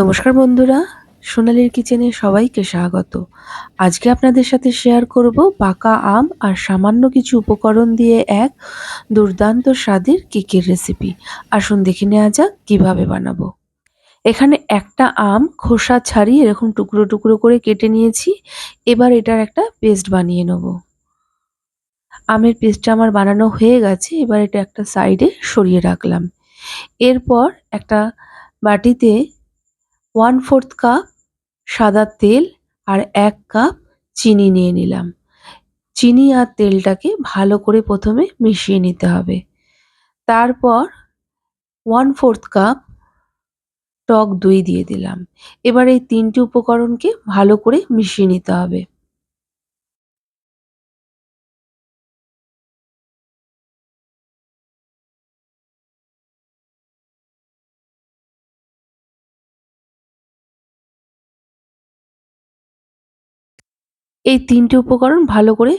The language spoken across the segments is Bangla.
নমস্কার বন্ধুরা, সোনালির কিচেনে সবাইকে স্বাগত। আজকে আপনাদের সাথে শেয়ার করব পাকা আম আর সামান্য কিছু উপকরণ দিয়ে এক দুর্দান্ত স্বাদের কেকের রেসিপি আসুন দেখে নেওয়া যাক কীভাবে বানাবো। এখানে একটা আম খোসা ছাড়িয়ে এরকম টুকরো টুকরো করে কেটে নিয়েছি। এবার এটার একটা পেস্ট বানিয়ে নেব। আমের পেস্টটা আমার বানানো হয়ে গেছে, এবার এটা একটা সাইডে সরিয়ে রাখলাম। এরপর একটা বাটিতে ওয়ান ফোর্থ কাপ সাদা তেল আর এক কাপ চিনি নিয়ে নিলাম। চিনি আর তেলটাকে ভালো করে প্রথমে মিশিয়ে নিতে হবে। তারপর ওয়ান ফোর্থ কাপ টক দই দিয়ে দিলাম। এবার এই তিনটি উপকরণকে ভালো করে মিশিয়ে নিতে হবে। এই তিনটি উপকরণ ভালো করে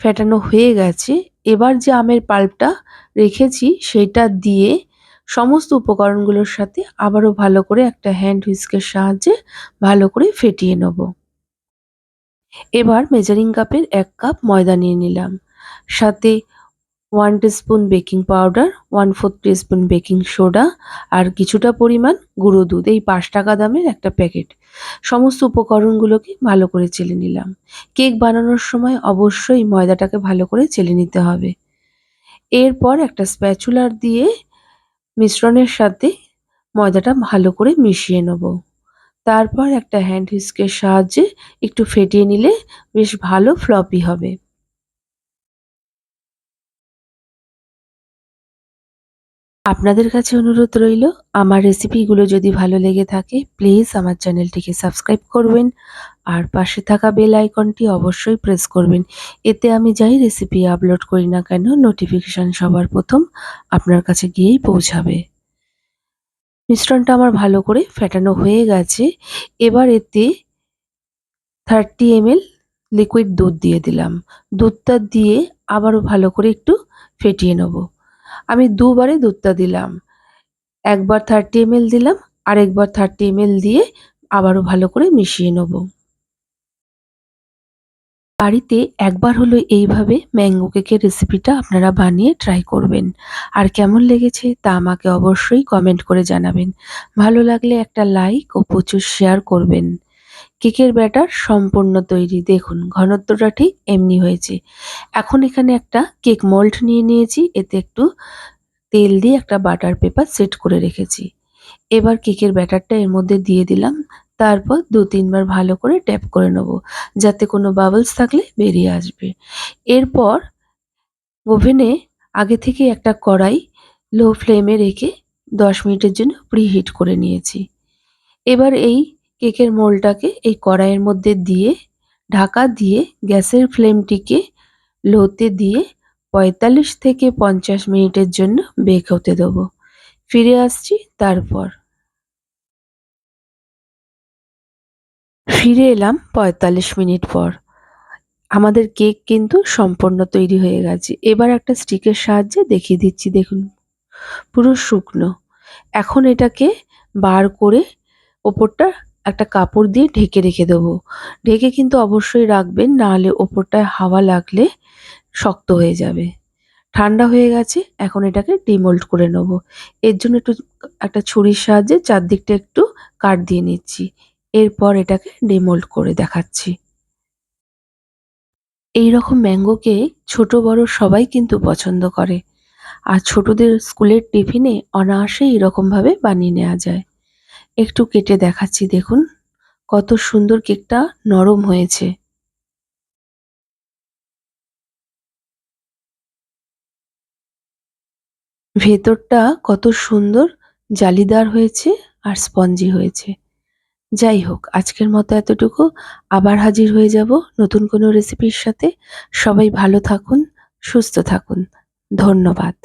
ফেটানো হয়ে গেছে। এবার যে আমের পাল্পটা রেখেছি, সেটা দিয়ে সমস্ত উপকরণগুলোর সাথে আবারও ভালো করে একটা হ্যান্ড হুইস্কের সাহায্যে ভালো করে ফেটিয়ে নেব। এবার মেজারিং কাপের এক কাপ ময়দা নিয়ে নিলাম। সাথে one spoon baking powder, one fourth spoon baking soda আর কিছুটা পরিমাণ গুঁড়ো দুধ, এই পাঁচ টাকা দামের একটা প্যাকেট। সমস্ত উপকরণগুলোকে ভালো করে চেলে নিলাম। কেক বানানোর সময় অবশ্যই ময়দাটাকে ভালো করে চেলে নিতে হবে। এরপর একটা স্প্যাচুলার দিয়ে মিশ্রণের সাথে ময়দাটা ভালো করে মিশিয়ে নেব। তারপর একটা হ্যান্ড হুইস্কের সাহায্যে একটু ফেটিয়ে নিলে বেশ ভালো ফ্লপি হবে। আপনাদের কাছে অনুরোধ রইল, আমার রেসিপিগুলো যদি ভালো লেগে থাকে প্লিজ আমার চ্যানেলটিকে সাবস্ক্রাইব করবেন আর পাশে থাকা বেল আইকনটি অবশ্যই প্রেস করবেন। এতে আমি যাই রেসিপি আপলোড করি না কেন নোটিফিকেশান সবার প্রথম আপনার কাছে গিয়েই পৌঁছাবে। মিশ্রণটা আমার ভালো করে ফেটানো হয়ে গেছে। এবার এতে থার্টি এমএল লিকুইড দুধ দিয়ে দিলাম। দুধটা দিয়ে আবারও ভালো করে একটু ফেটিয়ে নেব। আমি দুবারে দুধটা দিলাম। একবার থার্টি এমএল দিলাম, আরেকবার থার্টি এমএল দিয়ে আবারও ভালো করে মিশিয়ে নেব। বাড়িতে একবার হলো এইভাবে ম্যাঙ্গো কেকের রেসিপিটা আপনারা বানিয়ে ট্রাই করবেন। আর কেমন লেগেছে তা আমাকে অবশ্যই কমেন্ট করে জানাবেন। ভালো লাগলে একটা লাইক ও প্রচুর শেয়ার করবেন। কেকের ব্যাটার সম্পূর্ণ তৈরি। দেখুন, ঘনত্বটা ঠিক এমনি হয়েছে। এখন এখানে একটা কেক মল্ট নিয়ে নিয়েছি। এতে একটু তেল দিয়ে একটা বাটার পেপার সেট করে রেখেছি। এবার কেকের ব্যাটারটা এর মধ্যে দিয়ে দিলাম। তারপর দু তিনবার ভালো করে ট্যাপ করে নেব, যাতে কোনো বাবলস থাকলে বেরিয়ে আসবে। এরপর ওভেনে আগে থেকে একটা কড়াই লো ফ্লেমে রেখে দশ মিনিটের জন্য প্রিহিট করে নিয়েছি। এবার এই কেকের মোলটাকে এই কড়াইয়ের মধ্যে দিয়ে, ঢাকা দিয়ে গ্যাসের ফ্লেমটিকে লোতে দিয়ে পঁয়তাল্লিশ থেকে পঞ্চাশ মিনিটের জন্য বেক হতে দেবো। ফিরে আসছি তারপর। ফিরে এলাম পঁয়তাল্লিশ মিনিট পর। আমাদের কেক কিন্তু সম্পূর্ণ তৈরি হয়ে গেছে। এবার একটা স্টিকের সাহায্যে দেখিয়ে দিচ্ছি, দেখুন। পুরো শুকনো। এখন এটাকে বার করে ওপরটা একটা কাপড় দিয়ে ঢেকে রেখে দেবো। ঢেকে কিন্তু অবশ্যই রাখবেন, নাহলে ওপরটায় হাওয়া লাগলে শক্ত হয়ে যাবে। ঠান্ডা হয়ে গেছে, এখন এটাকে ডিমোল্ড করে নেব। এর জন্য একটু একটা ছুরির সাহায্যে চারদিকটা একটু কাট দিয়ে নিচ্ছি। এরপর এটাকে ডিমোল্ড করে দেখাচ্ছি। এই রকম ম্যাঙ্গো কেক ছোট, বড় সবাই কিন্তু পছন্দ করে। আর ছোটদের স্কুলের টিফিনে অনায়াসে এরকমভাবে বানিয়ে নেওয়া যায়। একটু কেটে দেখাচ্ছি, দেখুন। কত সুন্দর কেকটা নরম হয়েছে। ভেতরটা কত সুন্দর জালিদার হয়েছে আর স্পঞ্জি হয়েছে। যাই হোক, আজকের মতো এতটুকু। আবার হাজির হয়ে যাব নতুন কোনো রেসিপির সাথে। সবাই ভালো থাকুন, সুস্থ থাকুন। ধন্যবাদ।